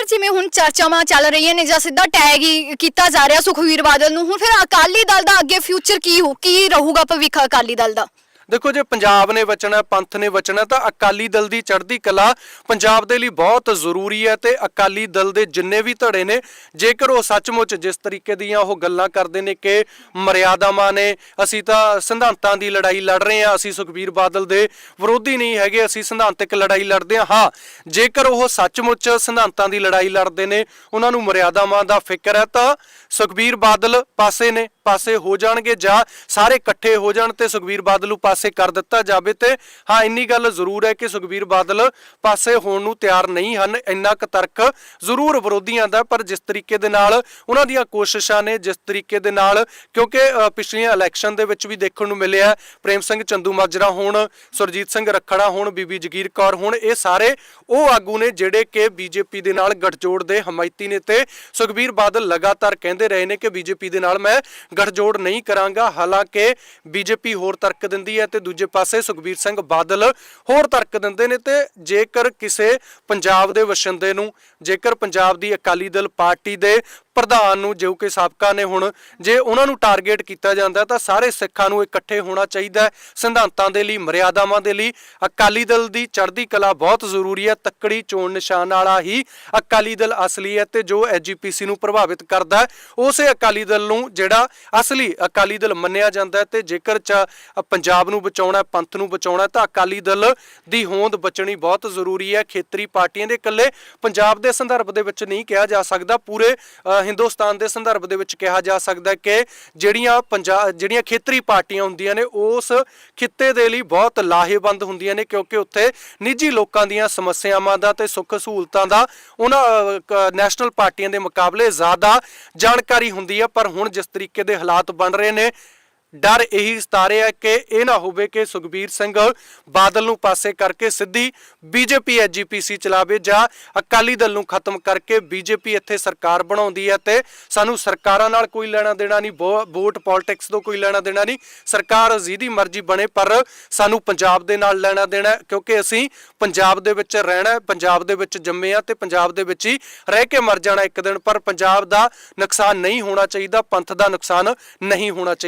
ਪਰ ਜਿਵੇਂ ਹੁਣ ਚਰਚਾਵਾਂ ਚੱਲ ਰਹੀਆਂ ਨੇ ਜਾਂ ਸਿੱਧਾ ਟੈਗ ਹੀ ਕੀਤਾ ਜਾ ਰਿਹਾ ਸੁਖਵੀਰ ਬਾਦਲ ਨੂੰ, ਹੁਣ ਫਿਰ ਅਕਾਲੀ ਦਲ ਦਾ ਅੱਗੇ ਫਿਊਚਰ ਕੀ ਹੋ, ਕੀ ਰਹੂਗਾ ਭਵਿੱਖ ਅਕਾਲੀ ਦਲ ਦਾ? ਦੇਖੋ ਜੇ ਪੰਜਾਬ ਨੇ ਬਚਣਾ ਪੰਥ ਨੇ ਬਚਣਾ ਤਾਂ ਅਕਾਲੀ ਦਲ ਦੀ ਚੜ੍ਹਦੀ ਕਲਾ ਪੰਜਾਬ ਦੇ ਲਈ ਬਹੁਤ ਜ਼ਰੂਰੀ ਹੈ ਤੇ ਅਕਾਲੀ ਦਲ ਦੇ ਜਿੰਨੇ ਵੀ ਧੜੇ ਨੇ, ਜੇਕਰ ਉਹ ਸੱਚਮੁੱਚ ਜਿਸ ਤਰੀਕੇ ਦੀਆਂ ਉਹ ਗੱਲਾਂ ਕਰਦੇ ਨੇ ਕਿ ਮਰਿਆਦਾਵਾਂ ਨੇ, ਅਸੀਂ ਤਾਂ ਸਿਧਾਂਤਾਂ ਦੀ ਲੜਾਈ ਲੜ ਰਹੇ ਹਾਂ, ਅਸੀਂ ਸੁਖਬੀਰ ਬਾਦਲ ਦੇ ਵਿਰੋਧੀ ਨਹੀਂ ਹੈਗੇ, ਅਸੀਂ ਸਿਧਾਂਤਕ ਲੜਾਈ ਲੜਦੇ ਹਾਂ। ਹਾਂ, ਜੇਕਰ ਉਹ ਸੱਚਮੁੱਚ ਸਿਧਾਂਤਾਂ ਦੀ ਲੜਾਈ ਲੜਦੇ ਨੇ, ਉਹਨਾਂ ਨੂੰ ਮਰਿਆਦਾਵਾਂ ਦਾ ਫਿਕਰ ਹੈ, ਤਾਂ ਸੁਖਬੀਰ ਬਾਦਲ ਪਾਸੇ ਨੇ। ਪਾਸੇ ਹੋ ਜਾਣਗੇ ਜਾਂ ਸਾਰੇ ਇਕੱਠੇ ਹੋ ਜਾਣ ਤੇ ਸੁਖਬੀਰ ਬਾਦਲ ਨੂੰ ਪਾਸੇ ਕਰ ਦਿੱਤਾ ਜਾਵੇ ਤੇ ਹਾਂ, ਇੰਨੀ ਗੱਲ ਜ਼ਰੂਰ ਹੈ ਕਿ ਸੁਖਬੀਰ ਬਾਦਲ ਪਾਸੇ ਹੋਣ ਨੂੰ ਤਿਆਰ ਨਹੀਂ ਹਨ, ਇੰਨਾ ਕੁ ਤਰਕ ਜ਼ਰੂਰ ਵਿਰੋਧੀਆਂ ਦਾ, ਪਰ ਜਿਸ ਤਰੀਕੇ ਦੇ ਨਾਲ ਉਹਨਾਂ ਦੀਆਂ ਕੋਸ਼ਿਸ਼ਾਂ ਨੇ, ਜਿਸ ਤਰੀਕੇ ਦੇ ਨਾਲ ਕਿਉਂਕਿ ਪਿਛਲੀਆਂ ਇਲੈਕਸ਼ਨ ਦੇ ਵਿੱਚ ਵੀ ਦੇਖਣ ਨੂੰ ਮਿਲਿਆ ਪ੍ਰੇਮ ਸਿੰਘ ਚੰਦੂ ਮਾਜਰਾ ਹੋਣ, ਸੁਰਜੀਤ ਸਿੰਘ ਰੱਖੜਾ ਹੋਣ, ਬੀਬੀ ਜਗੀਰ ਕੌਰ ਹੋਣ, ਇਹ ਸਾਰੇ ਉਹ ਆਗੂ ਨੇ ਜਿਹੜੇ ਕਿ ਬੀਜੇਪੀ ਦੇ ਨਾਲ ਗੱਠਜੋੜ ਦੇ ਹਮਾਇਤੀ ਨੇ ਤੇ ਸੁਖਬੀਰ ਬਾਦਲ ਲਗਾਤਾਰ ਕਹਿੰਦੇ ਰਹੇ ਨੇ ਕਿ ਬੀਜੇਪੀ ਦੇ ਨਾਲ ਮੈਂ ਗਠਜੋੜ ਨਹੀਂ ਕਰਾਂਗਾ। ਹਾਲਾਂਕਿ ਬੀਜੇਪੀ ਹੋਰ ਤਰਕ ਦਿੰਦੀ ਹੈ ਤੇ ਦੂਜੇ ਪਾਸੇ ਸੁਖਬੀਰ ਸਿੰਘ ਬਾਦਲ ਹੋਰ ਤਰਕ ਦਿੰਦੇ ਨੇ ਤੇ ਜੇਕਰ ਕਿਸੇ ਪੰਜਾਬ ਦੇ ਵਸਿੰਦੇ ਨੂੰ, ਜੇਕਰ ਪੰਜਾਬ ਦੀ ਅਕਾਲੀ ਦਲ ਪਾਰਟੀ ਦੇ ਪ੍ਰਧਾਨ ਨੂੰ, ਜੋ ਕਿ ਸਾਬਕਾ ਨੇ ਹੁਣ, ਜੇ ਉਹਨਾਂ ਨੂੰ ਟਾਰਗੇਟ ਕੀਤਾ ਜਾਂਦਾ, ਤਾਂ ਸਾਰੇ ਸਿੱਖਾਂ ਨੂੰ ਇਕੱਠੇ ਹੋਣਾ ਚਾਹੀਦਾ ਹੈ ਸਿਧਾਂਤਾਂ ਦੇ ਲਈ, ਮਰਿਆਦਾਵਾਂ ਦੇ ਲਈ। ਅਕਾਲੀ ਦਲ ਦੀ ਚੜ੍ਹਦੀ ਕਲਾ ਬਹੁਤ ਜ਼ਰੂਰੀ ਹੈ, ਤੱਕੜੀ ਚੋਣ ਨਿਸ਼ਾਨ ਵਾਲਾ ਹੀ ਅਕਾਲੀ ਦਲ ਅਸਲੀ ਹੈ ਤੇ ਜੋ ਐਜੀਪੀਸੀ ਨੂੰ ਪ੍ਰਭਾਵਿਤ ਕਰਦਾ ਉਸੇ ਅਕਾਲੀ ਦਲ ਨੂੰ ਜਿਹੜਾ ਅਸਲੀ ਅਕਾਲੀ ਦਲ ਮੰਨਿਆ ਜਾਂਦਾ ਹੈ ਤੇ ਜੇਕਰ ਚ ਪੰਜਾਬ ਨੂੰ ਬਚਾਉਣਾ ਪੰਥ ਨੂੰ ਬਚਾਉਣਾ ਤਾਂ ਅਕਾਲੀ ਦਲ ਦੀ ਹੋਂਦ ਬਚਣੀ ਬਹੁਤ ਜ਼ਰੂਰੀ ਹੈ। ਖੇਤਰੀ ਪਾਰਟੀਆਂ ਦੇ ਇਕੱਲੇ ਪੰਜਾਬ ਦੇ ਸੰਦਰਭ ਦੇ ਵਿੱਚ ਨਹੀਂ ਕਿਹਾ ਜਾ ਸਕਦਾ, ਪੂਰੇ ਹਿੰਦੁਸਤਾਨ ਦੇ ਸੰਦਰਭ ਦੇ ਵਿੱਚ ਕਿਹਾ ਜਾ ਸਕਦਾ ਹੈ ਕਿ ਜਿਹੜੀਆਂ ਪੰਜਾਬ ਜਿਹੜੀਆਂ ਖੇਤਰੀ ਪਾਰਟੀਆਂ ਹੁੰਦੀਆਂ ਨੇ, ਉਸ ਖਿੱਤੇ ਦੇ ਲਈ ਬਹੁਤ ਲਾਹੇਵੰਦ ਹੁੰਦੀਆਂ ਨੇ, ਕਿਉਂਕਿ ਉੱਥੇ ਨਿੱਜੀ ਲੋਕਾਂ ਦੀਆਂ ਸਮੱਸਿਆਵਾਂ ਦਾ ਤੇ ਸੁੱਖ ਸਹੂਲਤਾਂ ਦਾ ਉਹਨਾਂ ਨੈਸ਼ਨਲ ਪਾਰਟੀਆਂ ਦੇ ਮੁਕਾਬਲੇ ਜ਼ਿਆਦਾ ਜਾਣਕਾਰੀ ਹੁੰਦੀ ਹੈ, ਪਰ ਹੁਣ ਜਿਸ ਤਰੀਕੇ ਦੇ ਹਾਲਾਤ ਬਣ ਰਹੇ ਨੇ ਡਰ ਇਹੀ ਸਤਾ ਹੈ ਕਿ ਇਹ ਨਾ ਹੋਵੇ ਕਿ ਸੁਖਬੀਰ ਸਿੰਘ ਬਾਦਲ ਨੂੰ ਪਾਸੇ ਕਰਕੇ ਸਿੱਧੀ ਬੀਜੇਪੀ ਐਜੀਪੀਸੀ ਚਲਾਵੇ ਜਾਂ ਅਕਾਲੀ ਦਲ ਨੂੰ ਖਤਮ ਕਰਕੇ ਬੀਜੇਪੀ ਇੱਥੇ ਸਰਕਾਰ ਬਣਾਉਂਦੀ ਹੈ ਤੇ ਸਾਨੂੰ ਸਰਕਾਰਾਂ ਨਾਲ ਕੋਈ ਲੈਣਾ ਦੇਣਾ ਨਹੀਂ, ਵੋ- ਵੋਟ ਪੋਲਿਟਿਕਸ ਤੋਂ ਕੋਈ ਲੈਣਾ ਦੇਣਾ ਨਹੀਂ। ਸਰਕਾਰ ਜਿਹਦੀ ਮਰਜ਼ੀ ਬਣੇ, ਪਰ ਸਾਨੂੰ ਪੰਜਾਬ ਦੇ ਨਾਲ ਲੈਣਾ ਦੇਣਾ ਕਿਉਂਕਿ ਅਸੀਂ ਪੰਜਾਬ ਦੇ ਵਿੱਚ ਰਹਿਣਾ ਪੰਜਾਬ ਦੇ ਵਿੱਚ ਜੰਮੇ ਆ ਤੇ ਪੰਜਾਬ ਦੇ ਵਿੱਚ ਹੀ ਰਹਿ ਕੇ ਮਰ ਜਾਣਾ ਇੱਕ ਦਿਨ, ਪਰ ਪੰਜਾਬ ਦਾ ਨੁਕਸਾਨ ਨਹੀਂ ਹੋਣਾ ਚਾਹੀਦਾ, ਪੰਥ ਦਾ ਨੁਕਸਾਨ ਨਹੀਂ ਹੋਣਾ ਚਾਹੀਦਾ।